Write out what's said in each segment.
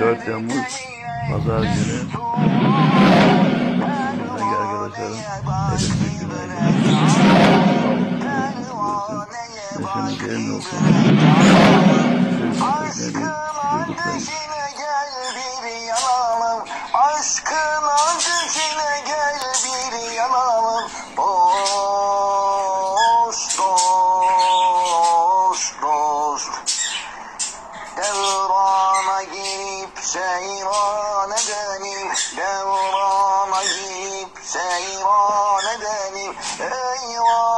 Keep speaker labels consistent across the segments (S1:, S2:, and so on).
S1: 4 Temmuz Pazar günü Buradaki arkadaşlarım hepinize günaydın. Neşeniz yerinde olsun. Çocuklar,
S2: girip seyran edelim Devrana girip seyran edelim Eyvah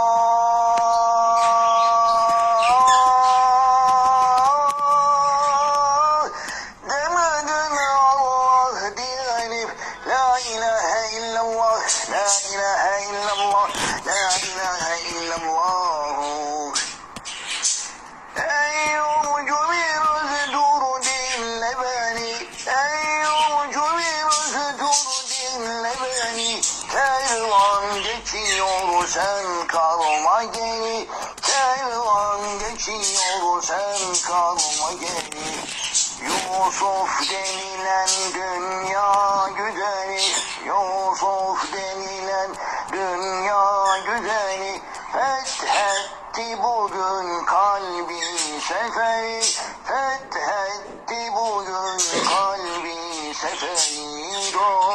S2: Demedin Allah diyelim Kervan geçiyor sen kalma geri. Kervan geçiyor sen kalma geri. Yusuf denilen dünya güzeli. Yusuf denilen dünya güzeli. Fethetti bugün kalbi seferi. Fethetti bugün kalbi seferi. Dost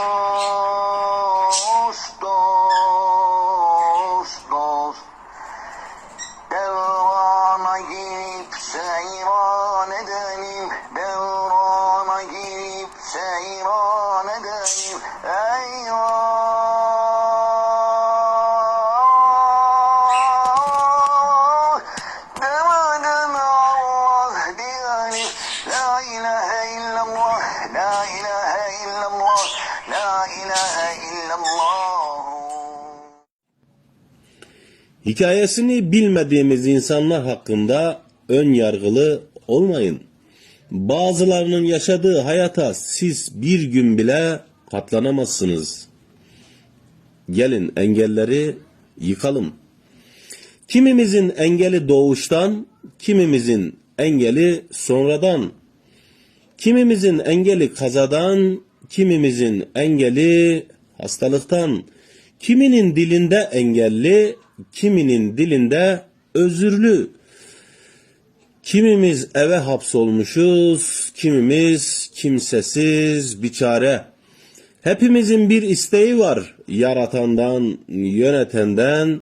S3: Hikayesini bilmediğimiz insanlar hakkında ön yargılı olmayın. Bazılarının yaşadığı hayata siz bir gün bile katlanamazsınız. Gelin engelleri yıkalım. Kimimizin engeli doğuştan, kimimizin engeli sonradan. Kimimizin engeli kazadan, kimimizin engeli hastalıktan. Kiminin dilinde engelli, kiminin dilinde özürlü. Kimimiz eve hapsolmuşuz, kimimiz kimsesiz, biçare. Hepimizin bir isteği var yaratandan, yönetenden,